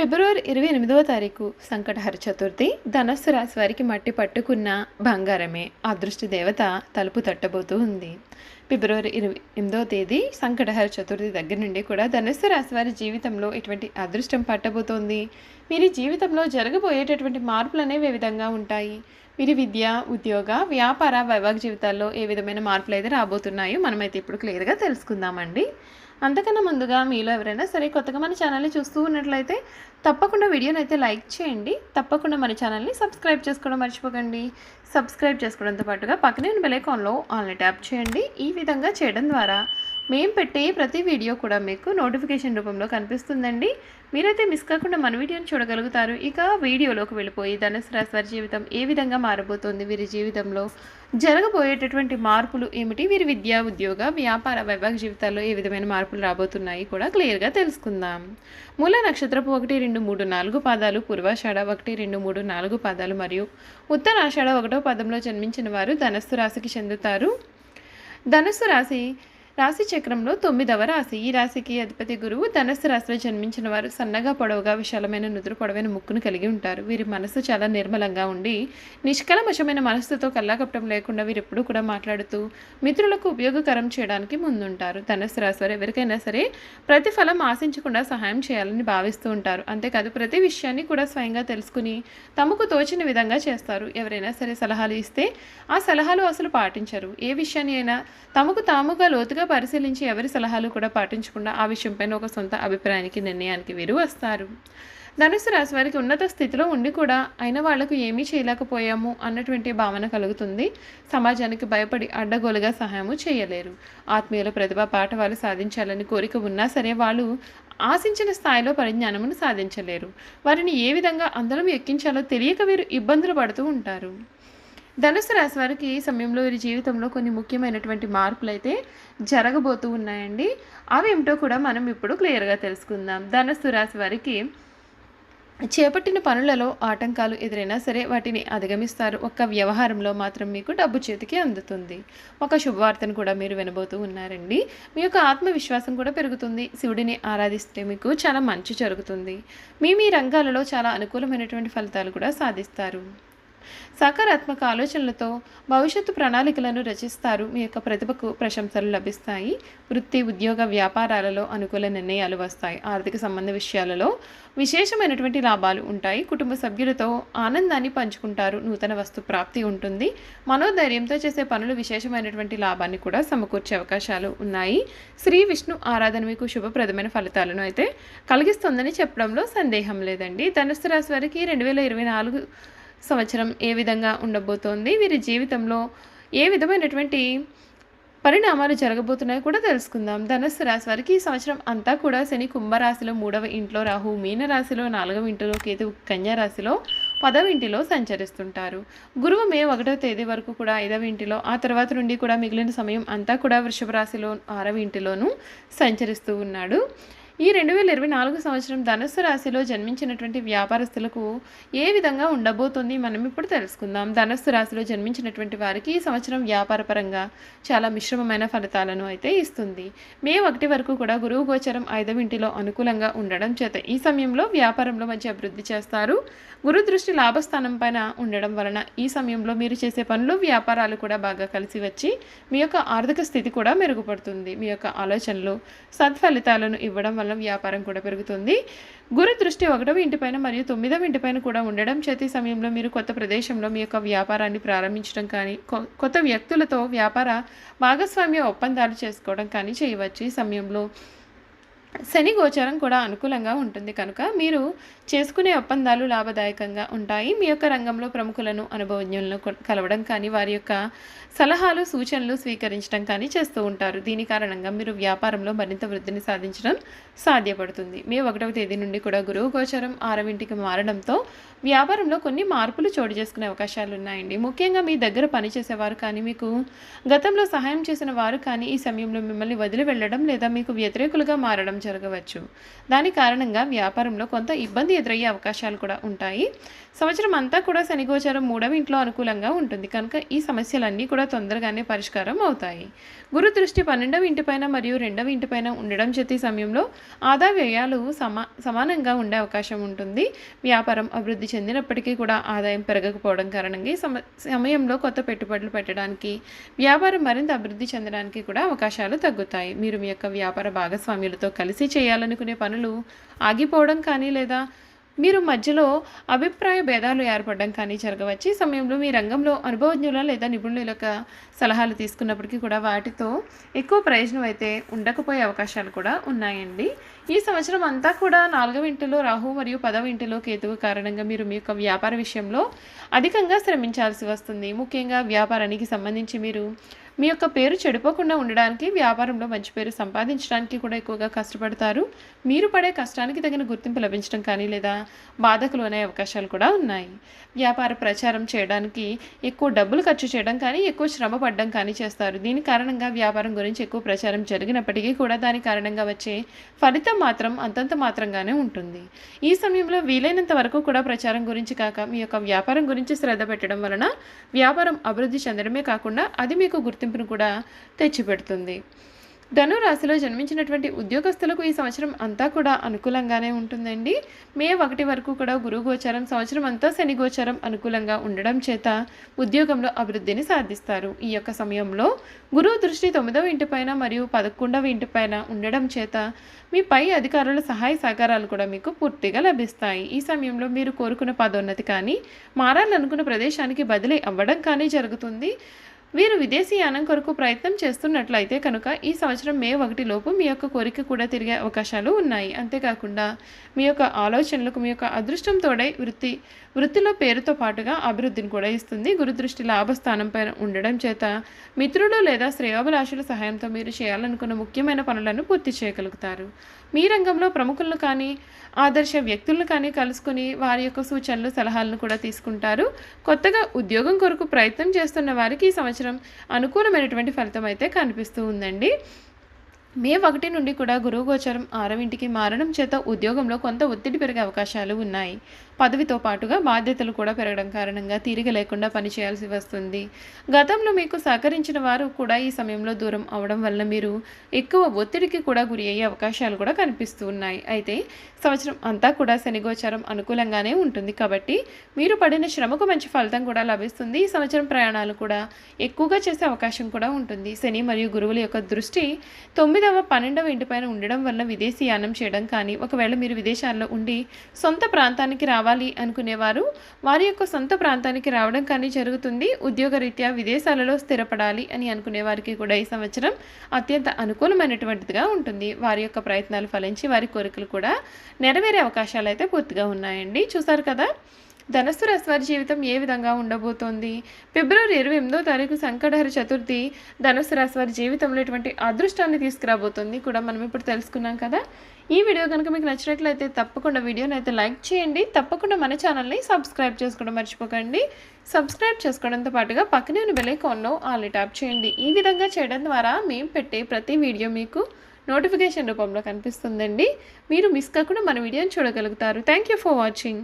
ఫిబ్రవరి ఇరవై ఎనిమిదవ తారీఖు సంకటహర చతుర్థి ధనస్సు రాశి వారికి మట్టి పట్టుకున్న బంగారమే. అదృష్టి దేవత తలుపు తట్టబోతూ ఉంది. ఫిబ్రవరి ఇరవై ఎనిమిదవ తేదీ సంకటహర చతుర్థి దగ్గర నుండి కూడా ధనస్సు రాశి వారి జీవితంలో ఎటువంటి అదృష్టం పట్టబోతోంది? వీరి జీవితంలో జరగబోయేటటువంటి మార్పులు అనేవి ఏ విధంగా ఉంటాయి? వీరి విద్య ఉద్యోగ వ్యాపార వైవాహిక జీవితాల్లో ఏ విధమైన మార్పులు అయితే రాబోతున్నాయో మనమైతే ఇప్పుడు క్లియర్గా తెలుసుకుందామండి. అంతకన్నా ముందుగా మీలో ఎవరైనా సరే కొత్తగా మన ఛానల్ని చూస్తూ ఉన్నట్లయితే తప్పకుండా వీడియోని అయితే లైక్ చేయండి. తప్పకుండా మన ఛానల్ని సబ్స్క్రైబ్ చేసుకోవడం మర్చిపోకండి. సబ్స్క్రైబ్ చేసుకోవడంతో పాటుగా పక్కనే ఉన్న బెలైకాన్లో ఆన్లైన్ ట్యాప్ చేయండి. ఈ విధంగా చేయడం ద్వారా మేము పెట్టే ప్రతి వీడియో కూడా మీకు నోటిఫికేషన్ రూపంలో కనిపిస్తుందండి. మీరైతే మిస్ కాకుండా మన వీడియోని చూడగలుగుతారు. ఇక వీడియోలోకి వెళ్ళిపోయి ధనుసు రాశి వారి జీవితం ఏ విధంగా మారబోతోంది? వీరి జీవితంలో జరగబోయేటటువంటి మార్పులు ఏమిటి? వీరి విద్యా ఉద్యోగ వ్యాపార వైభాగ జీవితాల్లో ఏ విధమైన మార్పులు రాబోతున్నాయి? కూడా క్లియర్గా తెలుసుకుందాం. మూల నక్షత్రపు ఒకటి రెండు మూడు నాలుగు పాదాలు పూర్వాషాఢ ఒకటి రెండు మూడు నాలుగు పాదాలు మరియు ఉత్తరాషాఢ ఒకటో పదంలో జన్మించిన వారు ధనస్సు రాశికి చెందుతారు. ధనుస్సు రాశి రాశి చక్రంలో తొమ్మిదవ రాశి. ఈ రాశికి అధిపతి గురువు ధనస్సు రాశిలో జన్మించిన వారు సన్నగా పొడవుగా విశాలమైన నుదురు పొడవైన ముక్కును కలిగి ఉంటారు. వీరి మనసు చాలా నిర్మలంగా ఉండి నిష్కలమశమైన మనస్సుతో కల్లాకప్పటం లేకుండా వీరు ఎప్పుడూ కూడా మాట్లాడుతూ మిత్రులకు ఉపయోగకరం చేయడానికి ముందుంటారు. ధనస్సు రాశి వారు ఎవరికైనా సరే ప్రతిఫలం ఆశించకుండా సహాయం చేయాలని భావిస్తూ ఉంటారు. అంతేకాదు ప్రతి విషయాన్ని కూడా స్వయంగా తెలుసుకుని తమకు తోచిన విధంగా చేస్తారు. ఎవరైనా సరే సలహాలు ఇస్తే ఆ సలహాలు అసలు పాటించరు. ఏ విషయాన్ని అయినా తమకు తాముగా లోతుగా పరిశీలించి ఎవరి సలహాలు కూడా పాటించకుండా ఆ విషయంపైన ఒక సొంత అభిప్రాయానికి నిర్ణయానికి వీరు వస్తారు. ధనుసు రాశి వారికి ఉన్నత స్థితిలో ఉండి కూడా అయిన వాళ్ళకు ఏమీ చేయలేకపోయాము అన్నటువంటి భావన కలుగుతుంది. సమాజానికి భయపడి అడ్డగోలుగా సహాయము చేయలేరు. ఆత్మీయుల ప్రతిభ పాఠవాలు సాధించాలని కోరిక ఉన్నా సరే వాళ్ళు ఆశించిన స్థాయిలో పరిజ్ఞానమును సాధించలేరు. వారిని ఏ విధంగా అందరం ఎక్కించాలో తెలియక వీరు ఇబ్బందులు పడుతూ ఉంటారు. ధనుసు రాశి వారికి ఈ సమయంలో వీరి జీవితంలో కొన్ని ముఖ్యమైనటువంటి మార్పులు అయితే జరగబోతూ ఉన్నాయండి. అవి ఏమిటో కూడా మనం ఇప్పుడు క్లియర్గా తెలుసుకుందాం. ధనుసు రాశి వారికి చేపట్టిన పనులలో ఆటంకాలు ఎదురైనా సరే వాటిని అధిగమిస్తారు. ఒక్క వ్యవహారంలో మాత్రం మీకు డబ్బు చేతికి అందుతుంది. ఒక శుభవార్తను కూడా మీరు వినబోతూ ఉన్నారండి. మీ యొక్క ఆత్మవిశ్వాసం కూడా పెరుగుతుంది. శివుడిని ఆరాధిస్తే మీకు చాలా మంచి జరుగుతుంది. మీ మీ రంగాలలో చాలా అనుకూలమైనటువంటి ఫలితాలు కూడా సాధిస్తారు. సకారాత్మక ఆలోచనలతో భవిష్యత్తు ప్రణాళికలను రచిస్తారు. మీ యొక్క ప్రతిభకు ప్రశంసలు లభిస్తాయి. వృత్తి ఉద్యోగ వ్యాపారాలలో అనుకూల నిర్ణయాలు వస్తాయి. ఆర్థిక సంబంధ విషయాలలో విశేషమైనటువంటి లాభాలు ఉంటాయి. కుటుంబ సభ్యులతో ఆనందాన్ని పంచుకుంటారు. నూతన వస్తు ప్రాప్తి ఉంటుంది. మనోధైర్యంతో చేసే పనులు విశేషమైనటువంటి లాభాన్ని కూడా సమకూర్చే అవకాశాలు ఉన్నాయి. శ్రీ విష్ణు ఆరాధన మీకు శుభప్రదమైన ఫలితాలను అయితే కలిగిస్తుందని చెప్పడంలో సందేహం లేదండి. ధనుసు రాశి వారికి రెండు వేల ఇరవై నాలుగు సంవత్సరం ఏ విధంగా ఉండబోతోంది వీరి జీవితంలో ఏ విధమైనటువంటి పరిణామాలు జరగబోతున్నాయో కూడా తెలుసుకుందాం. ధనస్సు రాశి వారికి ఈ సంవత్సరం అంతా కూడా శని కుంభరాశిలో మూడవ ఇంట్లో రాహు మీన రాశిలో నాలుగవ ఇంటిలో కేతు కన్యారాశిలో పదవ ఇంటిలో సంచరిస్తుంటారు. గురువు మే ఒకటవ తేదీ వరకు కూడా ఐదవ ఇంటిలో ఆ తర్వాత నుండి కూడా మిగిలిన సమయం అంతా కూడా వృషభ రాశిలో ఆరవ ఇంటిలోనూ సంచరిస్తూ ఉన్నాడు. ఈ రెండు వేల ఇరవై నాలుగు సంవత్సరం ధనుసు రాశిలో జన్మించినటువంటి వ్యాపారస్తులకు ఏ విధంగా ఉండబోతుంది మనం ఇప్పుడు తెలుసుకుందాం. ధనుస్సు రాశిలో జన్మించినటువంటి వారికి ఈ సంవత్సరం వ్యాపారపరంగా చాలా మిశ్రమమైన ఫలితాలను అయితే ఇస్తుంది. మే ఒకటి వరకు కూడా గురువు గోచరం ఐదవ ఇంటిలో అనుకూలంగా ఉండడం చేత ఈ సమయంలో వ్యాపారంలో మంచి అభివృద్ధి చేస్తారు. గురు దృష్టి లాభస్థానం పైన ఉండడం వలన ఈ సమయంలో మీరు చేసే పనులు వ్యాపారాలు కూడా బాగా కలిసి వచ్చి మీ యొక్క ఆర్థిక స్థితి కూడా మెరుగుపడుతుంది. మీ యొక్క ఆలోచనలు సత్ఫలితాలను ఇవ్వడం వలన వ్యాపారం కూడా పెరుగుతుంది. గురు దృష్టి ఒకటవ ఇంటిపైన మరియు తొమ్మిదవ ఇంటిపైన కూడా ఉండడం చేతి సమయంలో మీరు కొత్త ప్రదేశంలో మీ యొక్క వ్యాపారాన్ని ప్రారంభించడం కానీ కొత్త వ్యక్తులతో వ్యాపార భాగస్వామ్య ఒప్పందాలు చేసుకోవడం కానీ చేయవచ్చు. ఈ సమయంలో శని గోచరం కూడా అనుకూలంగా ఉంటుంది. కనుక మీరు చేసుకునే ఒప్పందాలు లాభదాయకంగా ఉంటాయి. మీ యొక్క రంగంలో ప్రముఖులను అనుభవజ్ఞులను కలవడం కానీ వారి యొక్క సలహాలు సూచనలు స్వీకరించడం కానీ చేస్తూ ఉంటారు. దీని కారణంగా మీరు వ్యాపారంలో మరింత వృద్ధిని సాధించడం సాధ్యపడుతుంది. మే ఒకటవ తేదీ నుండి కూడా గురువు గోచరం ఆరవింటికి మారడంతో వ్యాపారంలో కొన్ని మార్పులు చోటు చేసుకునే అవకాశాలు ఉన్నాయండి. ముఖ్యంగా మీ దగ్గర పనిచేసేవారు కానీ మీకు గతంలో సహాయం చేసిన వారు కానీ ఈ సమయంలో మిమ్మల్ని వదిలి వెళ్ళడం లేదా మీకు వ్యతిరేకులుగా మారడం జరగవచ్చు. దాని కారణంగా వ్యాపారంలో కొంత ఇబ్బంది ఎదురయ్యే అవకాశాలు కూడా ఉంటాయి. సంవత్సరం అంతా కూడా శనిగోచారం మూడవ ఇంట్లో అనుకూలంగా ఉంటుంది. కనుక ఈ సమస్యలన్నీ కూడా తొందరగానే పరిష్కారం అవుతాయి. గురు దృష్టి పన్నెండవ ఇంటిపైన మరియు రెండవ ఇంటిపైన ఉండడం చేతి సమయంలో ఆదా వ్యయాలు సమా సమానంగా ఉండే అవకాశం ఉంటుంది. వ్యాపారం అభివృద్ధి చెందినప్పటికీ కూడా ఆదాయం పెరగకపోవడం కారణంగా ఈ సమ సమయంలో కొత్త పెట్టుబడులు పెట్టడానికి వ్యాపారం మరింత అభివృద్ధి చెందడానికి కూడా అవకాశాలు తగ్గుతాయి. మీరు మీ యొక్క వ్యాపార భాగస్వామ్యులతో కలిసి కలిసి చేయాలనుకునే పనులు ఆగిపోవడం కానీ లేదా మీరు మధ్యలో అభిప్రాయ భేదాలు ఏర్పడడం కానీ జరగవచ్చు. ఈ సమయంలో మీ రంగంలో అనుభవజ్ఞుల లేదా నిపుణుల యొక్క సలహాలు తీసుకున్నప్పటికీ కూడా వాటితో ఎక్కువ ప్రయోజనం అయితే ఉండకపోయే అవకాశాలు కూడా ఉన్నాయండి. ఈ సంవత్సరం అంతా కూడా నాలుగవ ఇంటిలో రాహు మరియు పదవ ఇంటిలో కేతువు కారణంగా మీరు మీ యొక్క వ్యాపార విషయంలో అధికంగా శ్రమించాల్సి వస్తుంది. ముఖ్యంగా వ్యాపారానికి సంబంధించి మీరు మీ యొక్క పేరు చెడిపోకుండా ఉండడానికి వ్యాపారంలో మంచి పేరు సంపాదించడానికి కూడా ఎక్కువగా కష్టపడతారు. మీరు పడే కష్టానికి తగిన గుర్తింపు లభించడం కానీ లేదా బాధకులు అనే అవకాశాలు కూడా ఉన్నాయి. వ్యాపార ప్రచారం చేయడానికి ఎక్కువ డబ్బులు ఖర్చు చేయడం కానీ ఎక్కువ శ్రమ పడడం కానీ చేస్తారు. దీని కారణంగా వ్యాపారం గురించి ఎక్కువ ప్రచారం జరిగినప్పటికీ కూడా దాని కారణంగా వచ్చే ఫలితం మాత్రం అంతంత మాత్రంగానే ఉంటుంది. ఈ సమయంలో వీలైనంత వరకు కూడా ప్రచారం గురించి కాక మీ యొక్క వ్యాపారం గురించి శ్రద్ధ పెట్టడం వలన వ్యాపారం అభివృద్ధి చెందడమే కాకుండా అది మీకు గుర్తింపును కూడా తెచ్చిపెడుతుంది. ధను రాశిలో జన్మించినటువంటి ఉద్యోగస్తులకు ఈ సంవత్సరం అంతా కూడా అనుకూలంగానే ఉంటుందండి. మే ఒకటి వరకు కూడా గురువు గోచారం సంవత్సరం అంతా శని గోచారం అనుకూలంగా ఉండడం చేత ఉద్యోగంలో అభివృద్ధిని సాధిస్తారు. ఈ యొక్క సమయంలో గురువు దృష్టి తొమ్మిదవ ఇంటిపైన మరియు పదకొండవ ఇంటిపైన ఉండడం చేత మీ పై అధికారుల సహాయ సహకారాలు కూడా మీకు పూర్తిగా లభిస్తాయి. ఈ సమయంలో మీరు కోరుకున్న పదోన్నతి కానీ మారాలనుకున్న ప్రదేశానికి బదిలీ అవ్వడం కానీ జరుగుతుంది. వీరు విదేశీయానం కొరకు ప్రయత్నం చేస్తున్నట్లయితే కనుక ఈ సంవత్సరం మే ఒకటి లోపు మీ యొక్క కోరిక కూడా తిరిగే అవకాశాలు ఉన్నాయి. అంతేకాకుండా మీ యొక్క ఆలోచనలకు మీ యొక్క అదృష్టం తోడై వృత్తి వృత్తిలో పేరుతో పాటుగా అభివృద్ధిని కూడా ఇస్తుంది. గురుదృష్టి లాభస్థానం పైన ఉండడం చేత మిత్రులు లేదా శ్రేయోభిలాషుల సహాయంతో మీరు చేయాలనుకున్న ముఖ్యమైన పనులను పూర్తి చేయగలుగుతారు. మీ రంగంలో ప్రముఖులను కానీ ఆదర్శ వ్యక్తులను కానీ కలుసుకుని వారి యొక్క సూచనలు సలహాలను కూడా తీసుకుంటారు. కొత్తగా ఉద్యోగం కొరకు ప్రయత్నం చేస్తున్న వారికి ఈ సంవత్సరం అనుకూలమైనటువంటి ఫలితం అయితే కనిపిస్తూ ఉందండి. మే ఒకటి నుండి కూడా గురువు గోచరం ఆరవింటికి మారడం చేత ఉద్యోగంలో కొంత ఒత్తిడి పెరిగే అవకాశాలు ఉన్నాయి. పదవితో పాటుగా బాధ్యతలు కూడా పెరగడం కారణంగా తీరిక లేకుండా పనిచేయాల్సి వస్తుంది. గతంలో మీకు సహకరించిన వారు కూడా ఈ సమయంలో దూరం అవడం వల్ల మీరు ఎక్కువ ఒత్తిడికి కూడా గురి అయ్యే అవకాశాలు కూడా కనిపిస్తూ ఉన్నాయి. అయితే సంవత్సరం అంతా కూడా శనిగోచారం అనుకూలంగానే ఉంటుంది కాబట్టి మీరు పడిన శ్రమకు మంచి ఫలితం కూడా లభిస్తుంది. ఈ సంవత్సరం ప్రయాణాలు కూడా ఎక్కువగా చేసే అవకాశం కూడా ఉంటుంది. శని మరియు గురువుల యొక్క దృష్టి తొమ్మిదవ పన్నెండవ ఇంటిపైన ఉండడం వల్ల విదేశీ యానం చేయడం కానీ ఒకవేళ మీరు విదేశాల్లో ఉండి సొంత ప్రాంతానికి రావాలి అనుకునేవారు. వారి యొక్క సొంత ప్రాంతానికి రావడం కానీ జరుగుతుంది. ఉద్యోగరీత్యా విదేశాలలో స్థిరపడాలి అని అనుకునే వారికి కూడా ఈ సంవత్సరం అత్యంత అనుకూలమైనటువంటిదిగా ఉంటుంది. వారి యొక్క ప్రయత్నాలు ఫలించి వారి కోరికలు కూడా నెరవేరే అవకాశాలు అయితే పూర్తిగా ఉన్నాయండి. చూసారు కదా? ధనస్సు రాశి వారి జీవితం ఏ విధంగా ఉండబోతోంది? ఫిబ్రవరి ఇరవై ఎనిమిదో తారీఖు సంకటహర చతుర్థి ధనుస్సు రాశి వారి జీవితంలో ఎటువంటి అదృష్టాన్ని తీసుకురాబోతుంది కూడా మనం ఇప్పుడు తెలుసుకున్నాం కదా? ఈ వీడియో కనుక మీకు నచ్చినట్లయితే తప్పకుండా వీడియోని అయితే లైక్ చేయండి. తప్పకుండా మన ఛానల్ని సబ్స్క్రైబ్ చేసుకోవడం మర్చిపోకండి. సబ్స్క్రైబ్ చేసుకోవడంతో పాటుగా పక్కనే ఉన్న బెలైకాన్లో ఆల్ ట్యాప్ చేయండి. ఈ విధంగా చేయడం ద్వారా మేము పెట్టే ప్రతి వీడియో మీకు నోటిఫికేషన్ రూపంలో కనిపిస్తుందండి. మీరు మిస్ కాకుండా మన వీడియోని చూడగలుగుతారు. Thank you for watching.